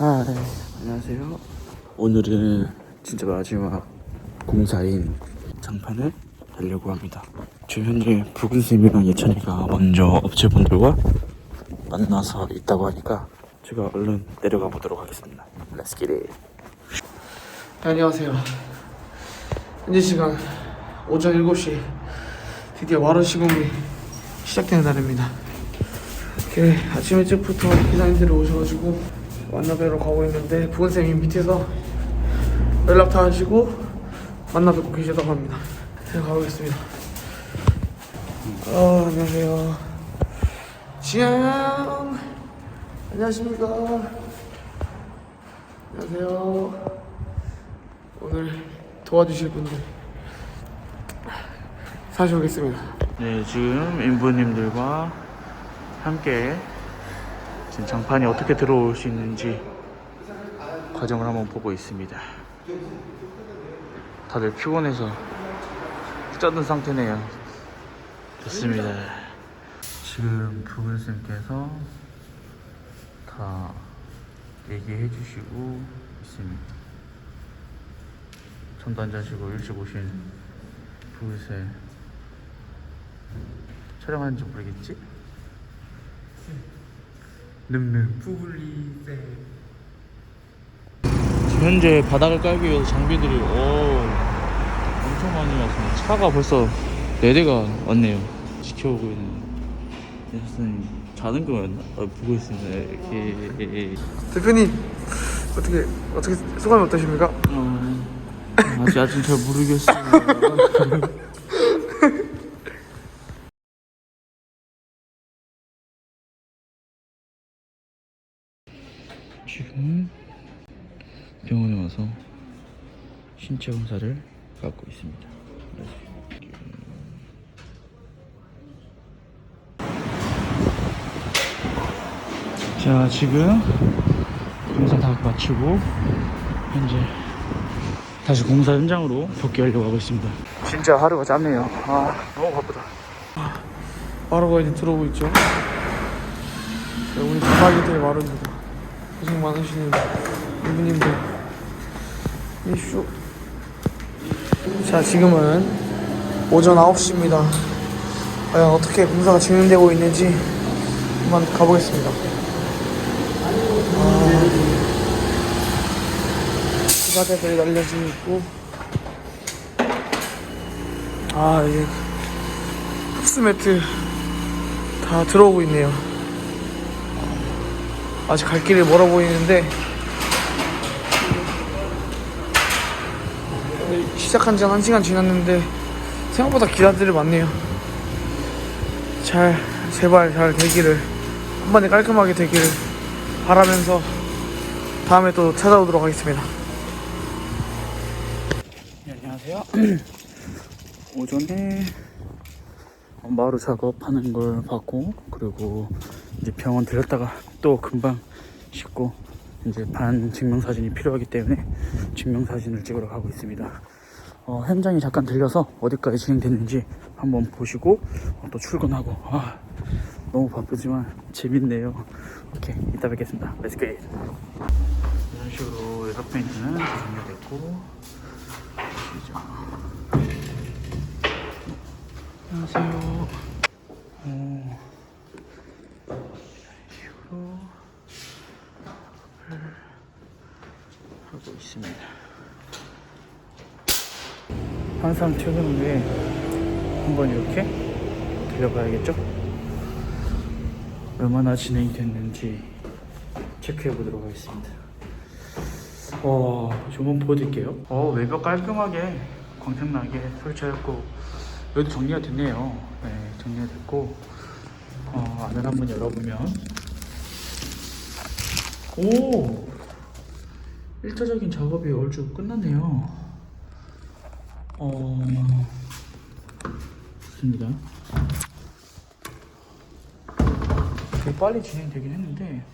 아, 네. 안녕하세요. 오늘은 진짜 마지막 공사인 장판을 하려고 합니다. 지금 현재 붉은쌤이랑 예찬이가 먼저 업체분들과 만나서 있다고 하니까 제가 얼른 내려가 보도록 하겠습니다. Let's get it. 네, 안녕하세요. 현재 시간 오전 7시 드디어 와로 시공이 시작되는 날입니다. 이렇게 아침 일찍부터 기사님들이 오셔가지고 만나뵈러 가고 있는데 부은쌤이 밑에서 연락 다 하시고 만나뵙고 계시다고 합니다. 제가 가보겠습니다. 아, 안녕하세요. 지양 안녕하십니까. 안녕하세요. 오늘 도와주실 분들 사시 오겠습니다. 네, 지금 인부님들과 함께 지금 장판이 어떻게 들어올 수 있는지 과정을 한번 보고 있습니다. 다들 피곤해서 쩌든 상태네요. 좋습니다. 지금 부근쌤께서 다 얘기해 주시고 있습니다. 전단자시고 일찍 오신 부근쌤 촬영하는지 모르겠지? 늠름. 부블리세 지금 현재 바닥을 깔기 위해서 장비들이 오, 엄청 많이 왔습니다 차가 벌써 4대가 왔네요. 지켜오고 있는 선생님 자는 거였나? 아, 보고 있습니다. 이렇게 대표님 어떻게 어떻게 소감이 어떠십니까? 어, 아직 아직 잘 모르겠어요 지금 병원에 와서 신체 검사를 받고 있습니다. 자 지금 검사 다 마치고 현재 다시 공사 현장으로 복귀하려고 하고 있습니다. 진짜 하루가 짧네요. 아 너무 바쁘다. 마루가 이제 들어오고 있죠. 네, 우리 바닥이들 마루입니다. 고생 많으시는 이분님들 이쇼. 자 지금은 오전 9시입니다. 과연 어떻게 공사가 진행되고 있는지 한번 가보겠습니다. 기사대들이 날려지고 있고 아 이게 흡수 매트 다 들어오고 있네요. 아직 갈 길이 멀어 보이는데 시작한 지한 시간 지났는데 생각보다 기사들이 많네요. 잘 제발 잘 되기를 한 번에 깔끔하게 되기를 바라면서 다음에 또 찾아오도록 하겠습니다. 네, 안녕하세요. 오전에 마루 작업하는 걸 봤고 그리고 이제 병원 들렸다가 또 금방 씻고 이제 반 증명 사진이 필요하기 때문에 증명 사진을 찍으러 가고 있습니다. 어, 현장에 잠깐 들려서 어디까지 진행됐는지 한번 보시고 어, 또 출근하고 아, 너무 바쁘지만 재밌네요. 오케이 이따 뵙겠습니다. Let's. 이런 식으로 외곽 페인트는 정리됐고 시죠. 안녕하세요. 어, 이런 식으로 작업을 하고 있습니다. 항상 퇴근 후에 한번 이렇게 들려봐야겠죠? 얼마나 진행이 됐는지 체크해 보도록 하겠습니다. 와, 조금 보여드릴게요. 어, 외벽 깔끔하게 광택나게 설치했고 여기도 정리가 됐네요. 네, 정리가 됐고 어, 안을 한번 열어보면 오! 1차적인 작업이 얼추 끝났네요. 어... 좋습니다. 되게 빨리 진행되긴 했는데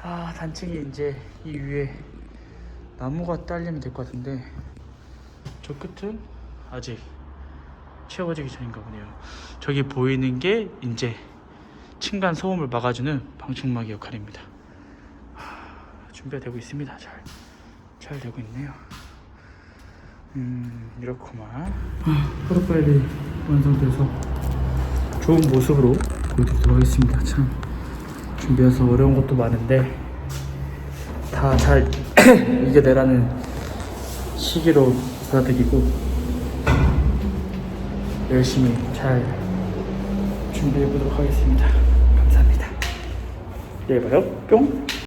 아 단층이 이제 이 위에 나무가 딸리면 될 것 같은데 저 끝은 아직 채워지기 전인가 보네요 저기 보이는 게 이제 층간 소음을 막아주는 방충망의 역할입니다 하, 준비가 되고 있습니다. 잘, 잘 되고 있네요. 음, 이렇구만. 하루 빨리 완성돼서 좋은 모습으로 보여드리도록 하겠습니다. 참, 준비해서 어려운 것도 많은데, 다 잘 이겨내라는 시기로 받아들이고, 열심히 잘 준비해 보도록 하겠습니다. 감사합니다. 내일 봐요. 뿅!